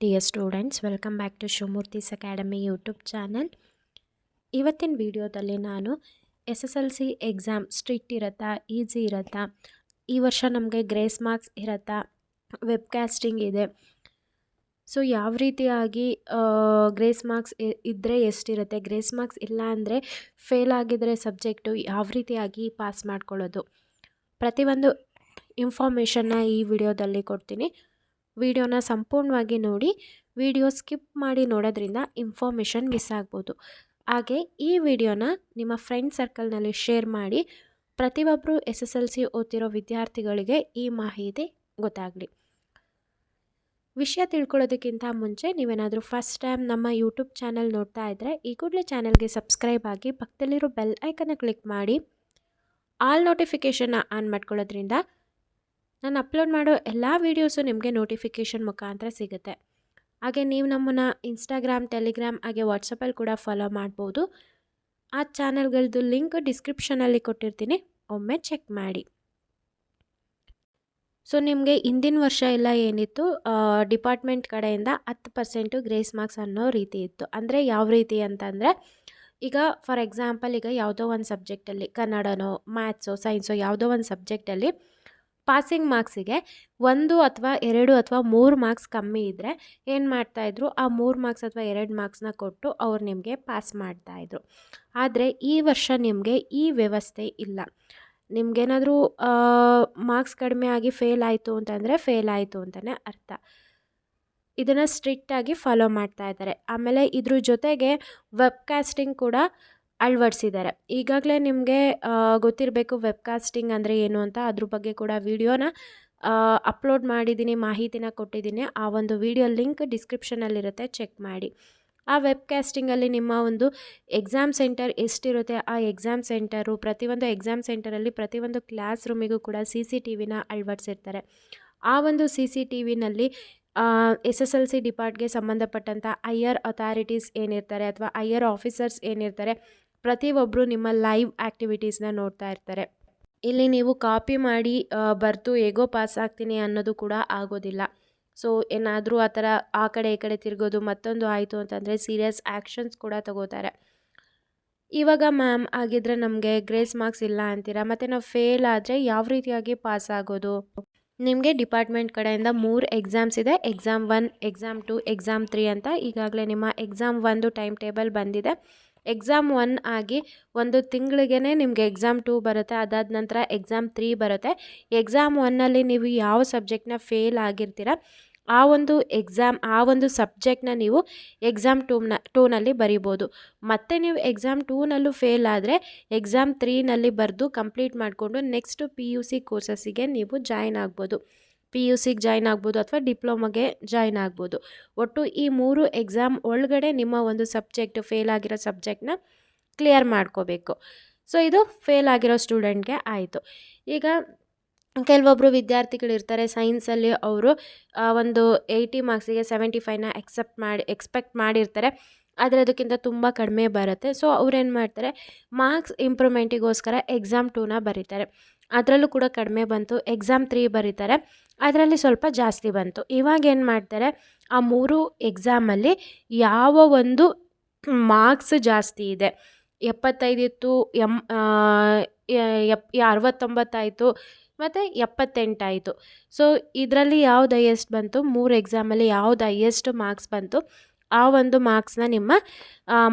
Dear students welcome back to Shivamurthy's academy YouTube channel ಇವತ್ತಿನ ವಿಡಿಯೋದಲ್ಲಿ ನಾನು S S L C exam strict ಇರುತ್ತಾ easy ಇರುತ್ತಾ, ಈ ವರ್ಷ ನಮಗೆ ಗ್ರೇಸ್ ಮಾರ್ಕ್ಸ್ ಇರುತ್ತಾ ವೆಬ್ಕ್ಯಾಸ್ಟಿಂಗ್ ಇದೆ. ಸೊ ಯಾವ ರೀತಿಯಾಗಿ ಗ್ರೇಸ್ ಮಾರ್ಕ್ಸ್ ಇದ್ದರೆ ಎಷ್ಟಿರುತ್ತೆ? ಗ್ರೇಸ್ ಮಾರ್ಕ್ಸ್ ಇಲ್ಲ ಅಂದರೆ ಫೇಲ್ ಆಗಿದ್ರೆ ಸಬ್ಜೆಕ್ಟು ಯಾವ ರೀತಿಯಾಗಿ ಪಾಸ್ ಮಾಡ್ಕೊಳ್ಳೋದು? ಪ್ರತಿಯೊಂದು ಇನ್ಫಾರ್ಮೇಷನ್ನ ಈ ವಿಡಿಯೋದಲ್ಲಿ ಕೊಡ್ತೀನಿ. ವಿಡಿಯೋನ ಸಂಪೂರ್ಣವಾಗಿ ನೋಡಿ, ವಿಡಿಯೋ ಸ್ಕಿಪ್ ಮಾಡಿ ನೋಡೋದ್ರಿಂದ ಇನ್ಫಾರ್ಮೇಷನ್ ಮಿಸ್ ಆಗ್ಬೋದು. ಹಾಗೆ ಈ ವಿಡಿಯೋನ ನಿಮ್ಮ ಫ್ರೆಂಡ್ ಸರ್ಕಲ್ನಲ್ಲಿ ಶೇರ್ ಮಾಡಿ ಪ್ರತಿಯೊಬ್ಬರು ಎಸ್ ಎಸ್ ಎಲ್ ಸಿ ಓದ್ತಿರೋ ವಿದ್ಯಾರ್ಥಿಗಳಿಗೆ ಈ ಮಾಹಿತಿ ಗೊತ್ತಾಗಲಿ. ವಿಷಯ ತಿಳ್ಕೊಳ್ಳೋದಕ್ಕಿಂತ ಮುಂಚೆ ನೀವೇನಾದರೂ ಫಸ್ಟ್ ಟೈಮ್ ನಮ್ಮ ಯೂಟ್ಯೂಬ್ ಚಾನಲ್ ನೋಡ್ತಾ ಇದ್ದರೆ ಈ ಕೂಡಲೇ ಚಾನಲ್ಗೆ ಸಬ್ಸ್ಕ್ರೈಬ್ ಆಗಿ ಪಕ್ಕದಲ್ಲಿರೋ ಬೆಲ್ ಐಕನ್ನ ಕ್ಲಿಕ್ ಮಾಡಿ, ಆಲ್ ನೋಟಿಫಿಕೇಷನ್ನ ಆನ್ ಮಾಡ್ಕೊಳ್ಳೋದ್ರಿಂದ ನಾನು ಅಪ್ಲೋಡ್ ಮಾಡೋ ಎಲ್ಲ ವೀಡಿಯೋಸು ನಿಮಗೆ ನೋಟಿಫಿಕೇಷನ್ ಮುಖಾಂತರ ಸಿಗುತ್ತೆ. ಹಾಗೆ ನೀವು ನಮ್ಮನ್ನು ಇನ್ಸ್ಟಾಗ್ರಾಮ್ ಟೆಲಿಗ್ರಾಮ್ ಹಾಗೆ ವಾಟ್ಸಪ್ಪಲ್ಲಿ ಕೂಡ ಫಾಲೋ ಮಾಡ್ಬೋದು. ಆ ಚಾನಲ್ಗಳದ್ದು ಲಿಂಕ್ ಡಿಸ್ಕ್ರಿಪ್ಷನಲ್ಲಿ ಕೊಟ್ಟಿರ್ತೀನಿ. ಒಮ್ಮೆ ಚೆಕ್ ಮಾಡಿ. ಸೊ ನಿಮಗೆ ಹಿಂದಿನ ವರ್ಷ ಎಲ್ಲ ಏನಿತ್ತು? ಡಿಪಾರ್ಟ್ಮೆಂಟ್ ಕಡೆಯಿಂದ ಹತ್ತು ಪರ್ಸೆಂಟು ಗ್ರೇಸ್ ಮಾರ್ಕ್ಸ್ ಅನ್ನೋ ರೀತಿ ಇತ್ತು. ಅಂದರೆ ಯಾವ ರೀತಿ ಅಂತಂದರೆ, ಈಗ ಫಾರ್ ಎಕ್ಸಾಂಪಲ್ ಈಗ ಯಾವುದೋ ಒಂದು ಸಬ್ಜೆಕ್ಟಲ್ಲಿ ಕನ್ನಡನೋ ಮ್ಯಾಥ್ಸೋ ಸೈನ್ಸೋ ಯಾವುದೋ ಒಂದು ಸಬ್ಜೆಕ್ಟಲ್ಲಿ ಪಾಸಿಂಗ್ ಮಾರ್ಕ್ಸಿಗೆ ಒಂದು ಅಥವಾ ಎರಡು ಅಥವಾ ಮೂರು ಮಾರ್ಕ್ಸ್ ಕಮ್ಮಿ ಇದ್ದರೆ ಏನು ಮಾಡ್ತಾಯಿದ್ರು ಆ ಮೂರು ಮಾರ್ಕ್ಸ್ ಅಥವಾ ಎರಡು ಮಾರ್ಕ್ಸ್ನ ಕೊಟ್ಟು ಅವ್ರು ನಿಮಗೆ ಪಾಸ್ ಮಾಡ್ತಾಯಿದ್ರು ಆದರೆ ಈ ವರ್ಷ ನಿಮಗೆ ಈ ವ್ಯವಸ್ಥೆ ಇಲ್ಲ. ನಿಮಗೇನಾದರೂ ಮಾರ್ಕ್ಸ್ ಕಡಿಮೆ ಆಗಿ ಫೇಲ್ ಆಯಿತು ಅಂತಂದರೆ ಫೇಲ್ ಆಯಿತು ಅಂತಲೇ ಅರ್ಥ. ಇದನ್ನು ಸ್ಟ್ರಿಕ್ಟಾಗಿ ಫಾಲೋ ಮಾಡ್ತಾ ಇದ್ದಾರೆ ಆಮೇಲೆ ಇದ್ರ ಜೊತೆಗೆ ವೆಬ್ಕಾಸ್ಟಿಂಗ್ ಕೂಡ ಅಳವಡಿಸಿದ್ದಾರೆ. ಈಗಾಗಲೇ ನಿಮಗೆ ಗೊತ್ತಿರಬೇಕು ವೆಬ್ಕಾಸ್ಟಿಂಗ್ ಅಂದರೆ ಏನು ಅಂತ. ಅದ್ರ ಬಗ್ಗೆ ಕೂಡ ವಿಡಿಯೋನ ಅಪ್ಲೋಡ್ ಮಾಡಿದ್ದೀನಿ, ಮಾಹಿತಿನ ಕೊಟ್ಟಿದ್ದೀನಿ. ಆ ಒಂದು ವಿಡಿಯೋ ಲಿಂಕ್ ಡಿಸ್ಕ್ರಿಪ್ಷನಲ್ಲಿರುತ್ತೆ, ಚೆಕ್ ಮಾಡಿ. ಆ ವೆಬ್ಕಾಸ್ಟಿಂಗಲ್ಲಿ ನಿಮ್ಮ ಒಂದು ಎಕ್ಸಾಮ್ ಸೆಂಟರ್ ಎಷ್ಟಿರುತ್ತೆ, ಆ ಎಕ್ಸಾಮ್ ಸೆಂಟರು ಪ್ರತಿಯೊಂದು ಎಕ್ಸಾಮ್ ಸೆಂಟರಲ್ಲಿ ಪ್ರತಿಯೊಂದು ಕ್ಲಾಸ್ ರೂಮಿಗೂ ಕೂಡ ಸಿ ಸಿ ಟಿ ವಿನ ಅಳವಡಿಸಿರ್ತಾರೆ. ಆ ಒಂದು ಸಿ ಸಿ ಟಿ ವಿನಲ್ಲಿ ಎಸ್ ಎಸ್ ಎಲ್ ಸಿ ಡಿಪಾರ್ಟ್ಗೆ ಸಂಬಂಧಪಟ್ಟಂಥ ಐಯರ್ ಅಥಾರಿಟೀಸ್ ಏನಿರ್ತಾರೆ, ಅಥವಾ ಐಯರ್ ಆಫೀಸರ್ಸ್ ಏನಿರ್ತಾರೆ ಪ್ರತಿಯೊಬ್ಬರು ನಿಮ್ಮ ಲೈವ್ ಆ್ಯಕ್ಟಿವಿಟೀಸ್ನ ನೋಡ್ತಾ ಇರ್ತಾರೆ. ಇಲ್ಲಿ ನೀವು ಕಾಪಿ ಮಾಡಿ ಬರ್ತು ಹೇಗೋ ಪಾಸ್ ಆಗ್ತೀನಿ ಅನ್ನೋದು ಕೂಡ ಆಗೋದಿಲ್ಲ. ಸೊ, ಏನಾದರೂ ಆ ಥರ ಆ ಕಡೆ ಈ ಕಡೆ ತಿರುಗೋದು, ಮತ್ತೊಂದು ಆಯಿತು ಅಂತಂದರೆ ಸೀರಿಯಸ್ ಆ್ಯಕ್ಷನ್ಸ್ ಕೂಡ ತಗೋತಾರೆ. ಇವಾಗ ಮ್ಯಾಮ್ ಆಗಿದ್ರೆ ನಮಗೆ ಗ್ರೇಸ್ ಮಾರ್ಕ್ಸ್ ಇಲ್ಲ ಅಂತೀರಾ? ಮತ್ತು ನಾವು ಫೇಲ್ ಆದರೆ ಯಾವ ರೀತಿಯಾಗಿ ಪಾಸ್ ಆಗೋದು? ನಿಮಗೆ ಡಿಪಾರ್ಟ್ಮೆಂಟ್ ಕಡೆಯಿಂದ ಮೂರು ಎಕ್ಸಾಮ್ಸ್ ಇದೆ. Exam one, exam two, exam three ಅಂತ ಈಗಾಗಲೇ ನಿಮ್ಮ ಎಕ್ಸಾಮ್ ಒಂದು ಟೈಮ್ ಟೇಬಲ್ ಬಂದಿದೆ. ಎಕ್ಸಾಮ್ ಒನ್ ಆಗಿ ಒಂದು ತಿಂಗಳಿಗೆ ನಿಮಗೆ ಎಕ್ಸಾಮ್ ಟೂ ಬರುತ್ತೆ. ಅದಾದ ನಂತರ ಎಕ್ಸಾಮ್ ತ್ರೀ ಬರುತ್ತೆ. ಎಕ್ಸಾಮ್ ಒನ್ನಲ್ಲಿ ನೀವು ಯಾವ ಸಬ್ಜೆಕ್ಟ್ನ ಫೇಲ್ ಆಗಿರ್ತೀರ, ಆ ಒಂದು ಎಕ್ಸಾಮ್ ಆ ಒಂದು ಸಬ್ಜೆಕ್ಟ್ನ ನೀವು ಎಕ್ಸಾಮ್ ಟೂನ ಟೂನಲ್ಲಿ ಬರಿಬೋದು. ಮತ್ತೆ ನೀವು ಎಕ್ಸಾಮ್ ಟೂನಲ್ಲೂ ಫೇಲ್ ಆದರೆ ಎಕ್ಸಾಮ್ ತ್ರೀನಲ್ಲಿ ಬರೆದು ಕಂಪ್ಲೀಟ್ ಮಾಡಿಕೊಂಡು ನೆಕ್ಸ್ಟ್ ಪಿ ಯು ಸಿ ಕೋರ್ಸಸ್ಸಿಗೆ ನೀವು ಜಾಯ್ನ್ ಆಗ್ಬೋದು. ಪಿ ಯು ಸಿಗೆ ಜಾಯ್ನ್ ಆಗ್ಬೋದು ಅಥವಾ ಡಿಪ್ಲೊಮೊಗೆ ಜಾಯ್ನ್ ಆಗ್ಬೋದು. ಒಟ್ಟು ಈ ಮೂರು ಎಕ್ಸಾಮ್ ಒಳಗಡೆ ನಿಮ್ಮ ಒಂದು ಸಬ್ಜೆಕ್ಟ್ ಫೇಲ್ ಆಗಿರೋ ಸಬ್ಜೆಕ್ಟ್ನ ಕ್ಲಿಯರ್ ಮಾಡ್ಕೋಬೇಕು. ಸೊ ಇದು ಫೇಲ್ ಆಗಿರೋ ಸ್ಟೂಡೆಂಟ್ಗೆ ಆಯಿತು. ಈಗ ಕೆಲವೊಬ್ಬರು ವಿದ್ಯಾರ್ಥಿಗಳಿರ್ತಾರೆ ಸೈನ್ಸಲ್ಲಿ ಅವರು ಒಂದು ಏಯ್ಟಿ ಮಾರ್ಕ್ಸಿಗೆ ಸೆವೆಂಟಿ ಫೈವ್ನ ಎಕ್ಸೆಪ್ಟ್ ಮಾಡಿ ಎಕ್ಸ್ಪೆಕ್ಟ್ ಮಾಡಿರ್ತಾರೆ. ಆದರೆ ಅದಕ್ಕಿಂತ ತುಂಬ ಕಡಿಮೆ ಬರುತ್ತೆ. ಸೊ ಅವ್ರೇನು ಮಾಡ್ತಾರೆ? ಮಾರ್ಕ್ಸ್ ಇಂಪ್ರೂವ್ಮೆಂಟಿಗೋಸ್ಕರ ಎಕ್ಸಾಮ್ ಟೂನ ಬರೀತಾರೆ. ಅದರಲ್ಲೂ ಕೂಡ ಕಡಿಮೆ ಬಂತು. ಎಕ್ಸಾಮ್ ತ್ರೀ ಬರೀತಾರೆ. ಅದರಲ್ಲಿ ಸ್ವಲ್ಪ ಜಾಸ್ತಿ ಬಂತು. ಇವಾಗ ಏನು ಮಾಡ್ತಾರೆ? ಆ ಮೂರು ಎಕ್ಸಾಮಲ್ಲಿ ಯಾವ ಒಂದು ಮಾರ್ಕ್ಸ್ ಜಾಸ್ತಿ ಇದೆ. ಎಪ್ಪತ್ತೈದಿತ್ತು ಎಂ ಎಪ್ ಅರವತ್ತೊಂಬತ್ತಾಯಿತು ಮತ್ತು ಎಪ್ಪತ್ತೆಂಟಾಯಿತು ಸೊ ಇದರಲ್ಲಿ ಯಾವ್ದು ಹೈಯೆಸ್ಟ್ ಬಂತು? ಮೂರು ಎಕ್ಸಾಮಲ್ಲಿ ಯಾವ್ದು ಹೈಯೆಸ್ಟ್ ಮಾರ್ಕ್ಸ್ ಬಂತು? ಆ ಒಂದು ಮಾರ್ಕ್ಸ್ನ ನಿಮ್ಮ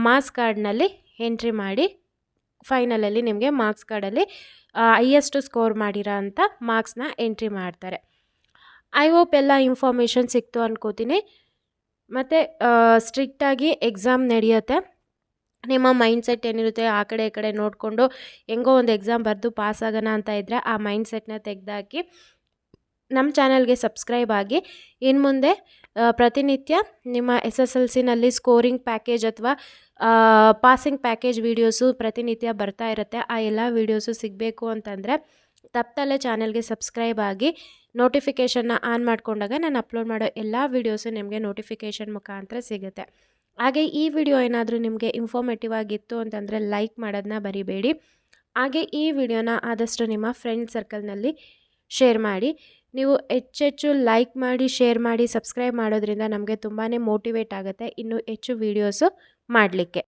ಮಾರ್ಕ್ಸ್ ಕಾರ್ಡ್ನಲ್ಲಿ ಎಂಟ್ರಿ ಮಾಡಿ ಫೈನಲಲ್ಲಿ ನಿಮಗೆ ಮಾರ್ಕ್ಸ್ ಕಾರ್ಡಲ್ಲಿ ಹೈಯೆಸ್ಟ್ ಸ್ಕೋರ್ ಮಾಡಿರೋ ಅಂಥ ಮಾರ್ಕ್ಸ್ನ ಎಂಟ್ರಿ ಮಾಡ್ತಾರೆ. ಐ ಹೋಪ್ ಎಲ್ಲ ಇನ್ಫಾರ್ಮೇಷನ್ ಸಿಕ್ತು ಅನ್ಕೋತೀನಿ. ಮತ್ತು ಸ್ಟ್ರಿಕ್ಟಾಗಿ ಎಕ್ಸಾಮ್ ನಡೆಯುತ್ತೆ. ನಿಮ್ಮ ಮೈಂಡ್ ಸೆಟ್ ಏನಿರುತ್ತೆ, ಆ ಕಡೆ, ಈ ಕಡೆ ನೋಡಿಕೊಂಡು ಹೆಂಗೋ ಒಂದು ಎಕ್ಸಾಮ್ ಬರೆದು ಪಾಸ್ ಆಗೋಣ ಅಂತ ಇದ್ದರೆ ಆ ಮೈಂಡ್ ಸೆಟ್ನ ತೆಗೆದಾಕಿ, ನಮ್ಮ ಚಾನಲ್ಗೆ ಸಬ್ಸ್ಕ್ರೈಬ್ ಆಗಿ. ಇನ್ನು ಮುಂದೆ ಪ್ರತಿನಿತ್ಯ ನಿಮ್ಮ ಎಸ್ ಎಸ್ ಎಲ್ ಸಿನಲ್ಲಿ ಸ್ಕೋರಿಂಗ್ ಪ್ಯಾಕೇಜ್ ಅಥವಾ ಪಾಸಿಂಗ್ ಪ್ಯಾಕೇಜ್ ವೀಡಿಯೋಸು ಪ್ರತಿನಿತ್ಯ ಬರ್ತಾ ಇರುತ್ತೆ. ಆ ಎಲ್ಲ ವೀಡಿಯೋಸು ಸಿಗಬೇಕು ಅಂತಂದರೆ ತಪ್ಪದಲ್ಲೇ ಚಾನಲ್ಗೆ ಸಬ್ಸ್ಕ್ರೈಬ್ ಆಗಿ ನೋಟಿಫಿಕೇಷನ್ನ ಆನ್ ಮಾಡಿಕೊಂಡಾಗ ನಾನು ಅಪ್ಲೋಡ್ ಮಾಡೋ ಎಲ್ಲ ವೀಡಿಯೋಸು ನಿಮಗೆ ನೋಟಿಫಿಕೇಷನ್ ಮುಖಾಂತರ ಸಿಗುತ್ತೆ. ಹಾಗೆ ಈ ವಿಡಿಯೋ ಏನಾದರೂ ನಿಮಗೆ ಇನ್ಫಾರ್ಮೇಟಿವ್ ಆಗಿತ್ತು ಅಂತಂದರೆ ಲೈಕ್ ಮಾಡೋದನ್ನ ಬರಿಬೇಡಿ. ಹಾಗೆ ಈ ವಿಡಿಯೋನ ಆದಷ್ಟು ನಿಮ್ಮ ಫ್ರೆಂಡ್ ಸರ್ಕಲ್ನಲ್ಲಿ ಶೇರ್ ಮಾಡಿ. ನೀವು ಹೆಚ್ಚೆಚ್ಚು ಲೈಕ್ ಮಾಡಿ ಶೇರ್ ಮಾಡಿ ಸಬ್ಸ್ಕ್ರೈಬ್ ಮಾಡೋದ್ರಿಂದ ನಮಗೆ ತುಂಬಾ ಮೋಟಿವೇಟ್ ಆಗುತ್ತೆ. ಇನ್ನು ಹೆಚ್ಚು ವೀಡಿಯೋಸು ಮಾಡಲಿಕ್ಕೆ.